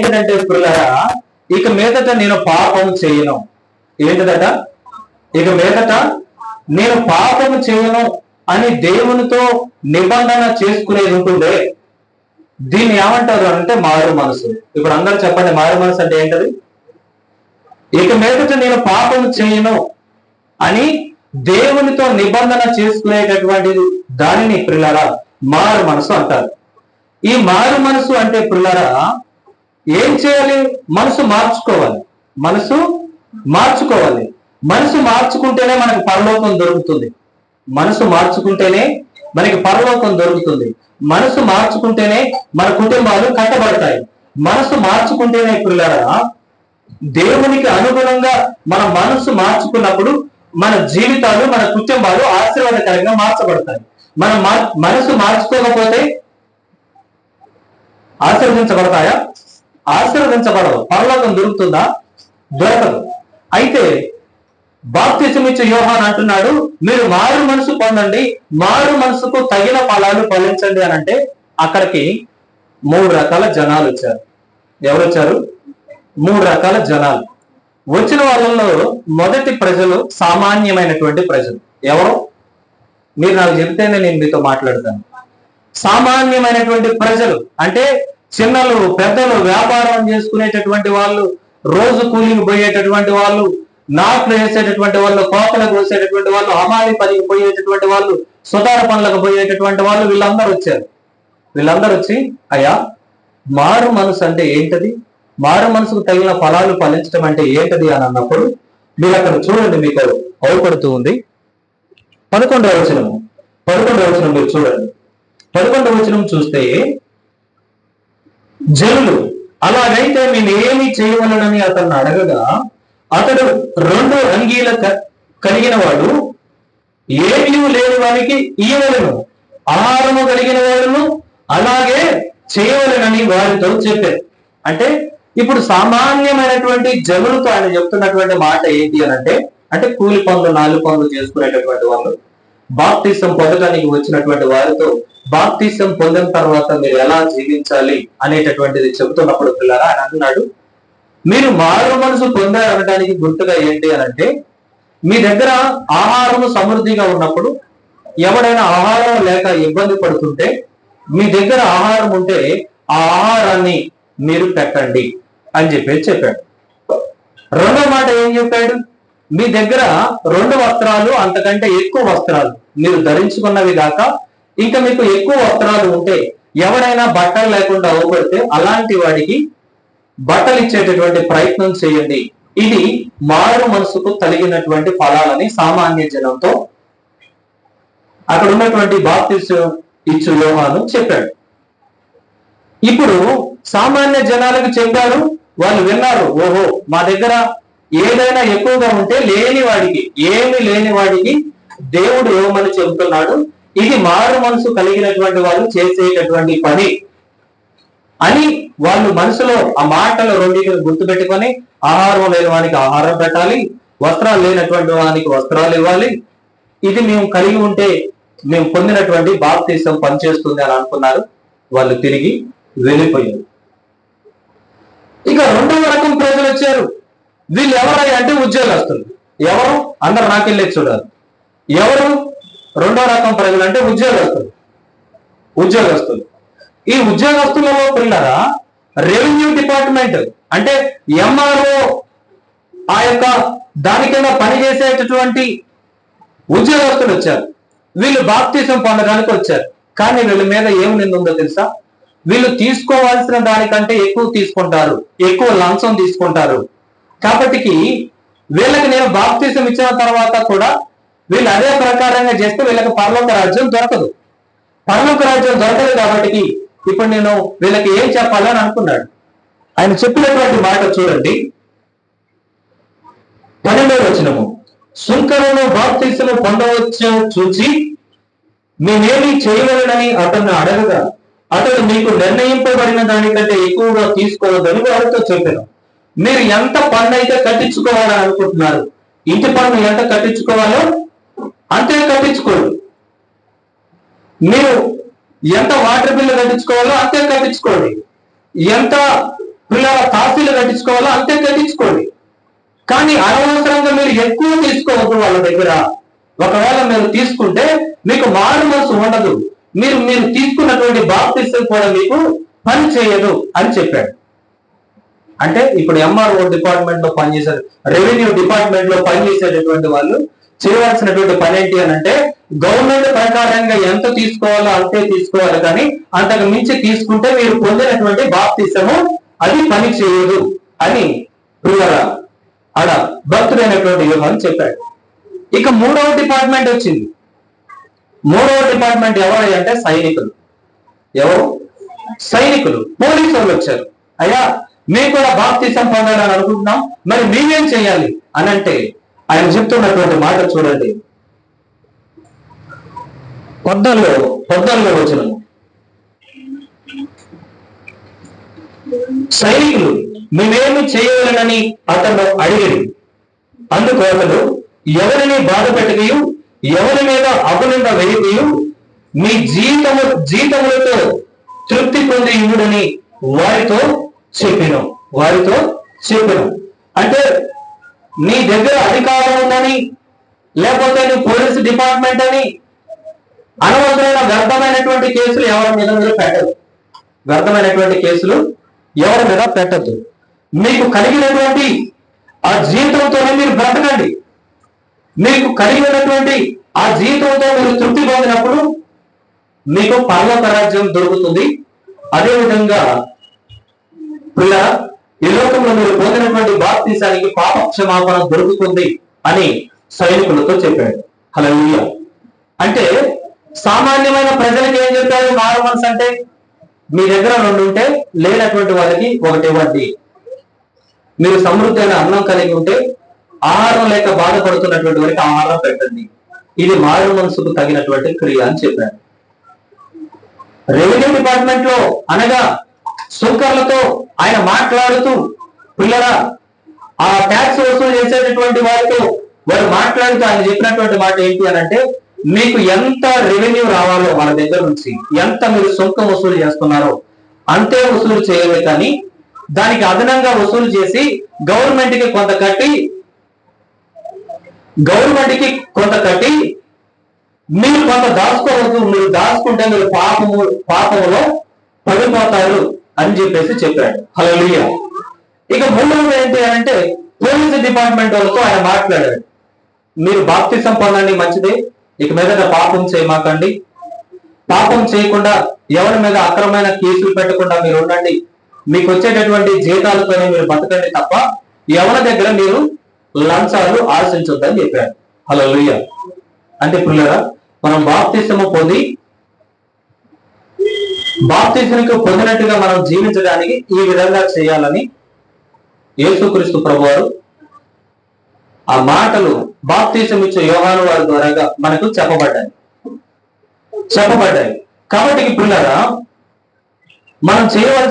ఏంటంటే పిల్లరా ఇక మీదట నేను పాపం చేయను. ఏంటిదట? ఇక మీదట నేను పాపం చేయను అని దేవునితో నిబంధన చేసుకునేది ఉంటుందే. దీన్ని ఏమంటారు అంటే మారు మనసు. ఇప్పుడు అందరు చెప్పండి మారు మనసు అంటే ఏంటది? ఇక మీదట నేను పాపం చేయను అని దేవునితో నిబంధన చేసుకునేటటువంటి దానిని పిల్లరా మారు మనసు అంటారు. ఈ మారు మనసు అంటే పిల్లరా ఏం చేయాలి? మనసు మార్చుకోవాలి. మనసు మార్చుకోవాలి. మనసు మార్చుకుంటేనే మనకు పరలోకం దొరుకుతుంది. మనసు మార్చుకుంటేనే మనకి పరలోకం దొరుకుతుంది. మనసు మార్చుకుంటేనే మన కుటుంబాలు కట్టబడతాయి. మనసు మార్చుకుంటేనే పిల్లరా దేవునికి అనుగుణంగా మన మనసు మార్చుకున్నప్పుడు మన జీవితాలు మన కుటుంబాలు ఆశీర్వాదకరంగా మార్చబడతాయి. మన మా- మనసు మార్చుకోకపోతే ఆశీర్వదించబడతాయా? ఆశీర్వదించబడదు. పరలోకం దొరుకుతుందా? దొరకదు. అయితే బాప్తిజం ఇచ్చే యోహాన్ అంటున్నాడు మీరు మారు మనసు పొందండి మారు మనసుకు తగిన ఫలాలు ఫలించండి అని అంటే అక్కడికి మూడు రకాల జనాలు వచ్చారు. ఎవరు వచ్చారు మూడు రకాల జనాలు. వచ్చిన వాళ్ళలో మొదటి ప్రజలు సామాన్యమైనటువంటి ప్రజలు. ఎవరు? మీరు నాకు చెబితేనే నేను మీతో మాట్లాడతాను. సామాన్యమైనటువంటి ప్రజలు అంటే చిన్నలు పెద్దలు వ్యాపారం చేసుకునేటటువంటి వాళ్ళు రోజు కూలికి పోయేటటువంటి వాళ్ళు నాట్లు వేసేటటువంటి వాళ్ళు కోపలకు వేసేటటువంటి వాళ్ళు హమాలి పనికి పోయేటటువంటి వాళ్ళు సుతార పనులకు పోయేటటువంటి వాళ్ళు వీళ్ళందరూ వచ్చారు. వీళ్ళందరూ వచ్చి అయ్యా మారు మనసు అంటే ఏంటది? మారు మనసుకు తగిన ఫలాలు ఫలించడం అంటే ఏంటది? అని అన్నప్పుడు మీరు అక్కడ చూడండి మీకు అవుపడుతూ ఉంది. పదకొండవ వచనము. పదకొండవ వచనం మీరు చూడండి. పదకొండవ వచనం చూస్తే జనులు అలాగైతే నేను ఏమి చేయవలనని అతన్ని అడగగా అతడు రెండు అంగీల క- కలిగిన వాడు ఏమీ లేని వానికి ఇయ్యవలను. ఆహారము కలిగిన వాడును అలాగే చేయవలనని వారితో చెప్పారు అంటే ఇప్పుడు సామాన్యమైనటువంటి జనులతో ఆయన చెప్తున్నటువంటి మాట ఏంటి అని అంటే అంటే కూలి పనులు నాలుగు పనులు చేసుకునేటటువంటి వాళ్ళు బాప్తిసం పొందడానికి వచ్చినటువంటి వారితో బాప్తిసం పొందిన తర్వాత మీరు ఎలా జీవించాలి అనేటటువంటిది చెబుతున్నప్పుడు పిల్లరా ఆయన అంటున్నాడు. మీరు మారు మనసు పొందారు అనడానికి గుర్తుగా ఏంటి అని అంటే మీ దగ్గర ఆహారము సమృద్ధిగా ఉన్నప్పుడు ఎవడైనా ఆహారం లేక ఇబ్బంది పడుతుంటే మీ దగ్గర ఆహారం ఉంటే ఆ ఆహారాన్ని మీరు పెట్టండి అని చెప్పేసి చెప్పాడు. రెండో మాట ఏం చెప్పాడు? మీ దగ్గర రెండు వస్త్రాలు అంతకంటే ఎక్కువ వస్త్రాలు మీరు ధరించుకున్నవి కాక ఇంకా మీకు ఎక్కువ వస్త్రాలు ఉంటే ఎవడైనా బట్టలు లేకుండా అవపడితే అలాంటి వాడికి బట్టలు ఇచ్చేటటువంటి ప్రయత్నం చేయండి. ఇది మారు మనసుకు కలిగినటువంటి ఫలాలని సామాన్య జనంతో అక్కడ ఉన్నటువంటి బాప్తిస్ ఇచ్చు యోహాను చెప్పాడు. ఇప్పుడు సామాన్య జనాలకు చెప్పారు వాళ్ళు విన్నారు ఓహో మా దగ్గర ఏదైనా ఎక్కువగా ఉంటే లేని వాడికి ఏమి లేని వాడికి దేవుడు ఇవ్వమని చెబుతున్నాడు ఇది మారు మనసు కలిగినటువంటి వాళ్ళు చేసేటటువంటి పని అని వాళ్ళు మనసులో ఆ మాటలు రెండింటిని గుర్తుపెట్టుకొని ఆహారం లేని వానికి ఆహారం పెట్టాలి వస్త్రాలు లేనటువంటి వానికి వస్త్రాలు ఇవ్వాలి. ఇది మేము కలిగి ఉంటే మేము పొందినటువంటి బాప్తీసం పనిచేస్తుంది అని అనుకున్నారు. వాళ్ళు తిరిగి వెళ్ళిపోయారు. ఇక రెండవ రకం ప్రజలు వచ్చారు. వీళ్ళు ఎవరై? అంటే ఉద్యోగస్తులు. ఎవరు? అందరు నాకెళ్ళే చూడాలి. ఎవరు? రెండో రకం ప్రజలు అంటే ఉద్యోగస్తులు. ఉద్యోగస్తులు. ఈ ఉద్యోగస్తులలో పిల్లరా రెవెన్యూ డిపార్ట్మెంట్ అంటే ఎంఆర్ఓ ఆ యొక్క దాని కింద పనిచేసేటటువంటి ఉద్యోగస్తులు వచ్చారు. వీళ్ళు బాప్తీసం పొందడానికి వచ్చారు. కానీ వీళ్ళ మీద ఏం నింద ఉందో తెలుసా? వీళ్ళు తీసుకోవాల్సిన దానికంటే ఎక్కువ తీసుకుంటారు. ఎక్కువ లంచం తీసుకుంటారు. కాబట్టికి వీళ్ళకి నేను బాప్తీసం ఇచ్చిన తర్వాత కూడా వీళ్ళు అదే ప్రకారంగా చేస్తే వీళ్ళకి పరలోక రాజ్యం దొరకదు. పరలోక రాజ్యం దొరకదు కాబట్టి ఇప్పుడు నేను వీళ్ళకి ఏం చెప్పాలని అనుకున్నాడు. ఆయన చెప్పినటువంటి మాట చూడండి. పన్నెండవ వచనము. సుంకరను బాప్తీసము పొందవచ్చు చూచి మేమేమి చేయవలనని అతన్ని అడగగా అతడు మీకు నిర్ణయింపబడిన దానికంటే ఎక్కువగా తీసుకోవద్దని వారితో చెప్పాను. మీరు ఎంత పన్ను అయితే కట్టించుకోవాలని అనుకుంటున్నారు? ఇంటి పన్ను ఎంత కట్టించుకోవాలో అంతే కట్టించుకోండి మీరు ఎంత వాటర్ బిల్లు కట్టించుకోవాలో అంతే కట్టించుకోండి. ఎంత పిల్లల కట్టించుకోవాలో అంతే కట్టించుకోండి. కానీ అనవసరంగా మీరు ఎక్కువ తీసుకోవద్దు వాళ్ళ దగ్గర. ఒకవేళ మీరు తీసుకుంటే మీకు మారు మనసు ఉండదు. మీరు మీరు తీసుకున్నటువంటి బాప్తిసం కూడా మీకు పని చేయదు అని చెప్పాడు. అంటే ఇప్పుడు ఎంఆర్ఓ డిపార్ట్మెంట్లో పనిచేసే రెవెన్యూ డిపార్ట్మెంట్లో పనిచేసేటటువంటి వాళ్ళు చేయవలసినటువంటి పని ఏంటి అని అంటే గవర్నమెంట్ ప్రకారంగా ఎంత తీసుకోవాలో అంతే తీసుకోవాలి. కానీ అంతకు మించి తీసుకుంటే మీరు పొందినటువంటి బాప్తిసము అది పని చేయదు అని ప్రియులారా, అడ భక్తుడైనటువంటి వ్యూహం చెప్పాడు. ఇక మూడవ డిపార్ట్మెంట్ వచ్చింది. మూడవ డిపార్ట్మెంట్ ఎవరు అంటే సైనికులు. ఎవరు? సైనికులు. పోలీసు వాళ్ళు వచ్చారు. అయ్యా మేము కూడా బాప్తిసం పొందాలని అనుకుంటున్నాం. మరి మేమేం చేయాలి? అనంటే ఆయన చెప్తున్నటువంటి మాట చూడండి. పొద్దల్లో పొద్దల్లో వచ్చిన సైనికులు మేమేమి చేయగలనని అతను అడిగాడు అందుకు అతను ఎవరిని బాధ పెట్టకయు? ఎవరి మీద అపనింద వేయకయు? మీ జీతము జీతములతో తృప్తి పొంది ఇవ్వుడని వారితో చెప్పినాం. వారితో చెప్పినాం. అంటే నీ దగ్గర అధికారం ఉందని లేకపోతే నీ పోలీస్ డిపార్ట్మెంట్ అని అనవసరమైన వ్యర్థమైనటువంటి కేసులు ఎవరి మీద మీరు పెట్టదు వ్యర్థమైనటువంటి కేసులు ఎవరి మీద పెట్టద్దు. మీకు కలిగినటువంటి ఆ జీవితంతోనే మీరు బ్రతకండి. మీకు కలిగినటువంటి ఆ జీవితంతో మీరు తృప్తి పొందినప్పుడు మీకు పర్వత రాజ్యం దొరుకుతుంది. అదేవిధంగా పిల్ల ఈ లోకంలో మీరు పొందినటువంటి బాప్తీసానికి పాప క్షమాపణ దొరుకుతుంది అని సైనికులతో చెప్పాడు. హలో అంటే సామాన్యమైన ప్రజలకు ఏం చెప్పారు? మారు మనసు అంటే మీ దగ్గర రెండు ఉంటే లేనటువంటి వాళ్ళకి ఒకటి ఇవ్వండి. మీరు సమృద్ధైన అన్నం కలిగి ఉంటే ఆహారం లేక బాధపడుతున్నటువంటి వారికి ఆహారం పెట్టండి. ఇది మారు మనసుకు తగినటువంటి క్రియ అని చెప్పారు రెవెన్యూ డిపార్ట్మెంట్లో అనగా సుంకర్లతో ఆయన మాట్లాడుతూ పిల్లరా ఆ ట్యాక్స్ వసూలు చేసేటటువంటి వారితో వారు మాట్లాడుతూ ఆయన చెప్పినటువంటి మాట ఏంటి అని అంటే మీకు ఎంత రెవెన్యూ రావాలో మన దగ్గర నుంచి ఎంత మీరు సుంకం వసూలు చేస్తున్నారో అంతే వసూలు చేయాలి కానీ దానికి అదనంగా వసూలు చేసి గవర్నమెంట్కి కొంత కట్టి గవర్నమెంట్కి కొంత కట్టి మీరు కొంత దాచుకోవద్దు మీరు దాచుకుంటే మీరు పాపము పాపములో పడిపోతారు. అని చెప్పేసి చెప్పాడు. హలో ఇక మూడవది ఏంటి అని అంటే పోలీసు డిపార్ట్మెంట్ వాళ్ళతో ఆయన మాట్లాడాడు. మీరు బాప్తిసం పొందండి మంచిదే. ఇక మీదట పాపం చేయమాకండి. పాపం చేయకుండా ఎవరి మీద అక్రమైన కేసులు పెట్టకుండా మీరు ఉండండి. మీకు వచ్చేటటువంటి జీతాలతోనే మీరు బతకండి తప్ప ఎవరి దగ్గర మీరు లంచాలు ఆశించొద్దని చెప్పాడు. హలో అంటే పిల్లరా మనం బాప్తిసము పొంది బాప్తిజంకు పొందినట్టుగా మనం జీవించడానికి ఈ విధంగా చేయాలని యేసుక్రీస్తు ప్రభువారు ఆ మాటలు బాప్తీసం ఇచ్చే యోగాను వారి ద్వారాగా మనకు చెప్పబడ్డాయి. చెప్పబడ్డాయి. కాబట్టి ఇప్పుడు మనం చేయవలసిన